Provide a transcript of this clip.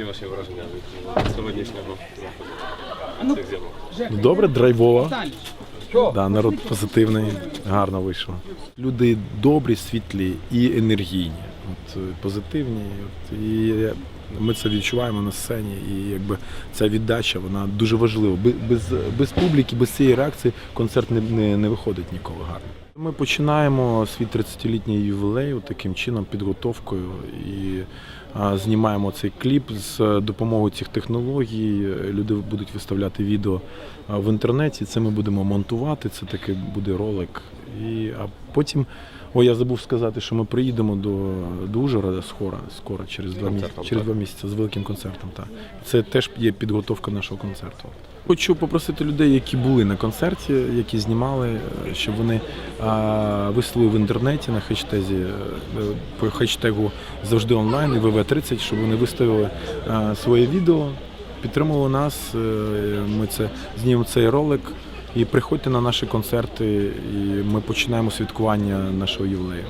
ваші враження від сьогоднішнього заходу цих зйомок? Ну, Добре, драйвово. Да, народ позитивний, гарно вийшло. Люди добрі, світлі і енергійні. От, е, позитивні. От, і ми це відчуваємо на сцені. І якби ця віддача вона дуже важлива. Без, без, без публіки, без цієї реакції концерт не, не, не виходить ніколи гарно. Ми починаємо свій 30-літній ювілей таким чином, підготовкою і а, знімаємо цей кліп з допомогою цих технологій. Люди будуть виставляти відео в інтернеті. Це ми будемо монтувати. Це такий буде ролик. І, а потім, о, я забув сказати, що ми приїдемо до, до Ужгорода скоро, скоро через два місяці, через два місяці з великим концертом. Так. Це теж є підготовка нашого концерту. Хочу попросити людей, які були на концерті, які знімали, е, щоб вони а, вислали в інтернеті на хештезі е, по хештегу завжди онлайн і ВВ30, щоб вони виставили а, своє відео, підтримували нас. е, Ми це знімемо цей ролик. І приходьте на наші концерти, і ми починаємо святкування нашого ювілею.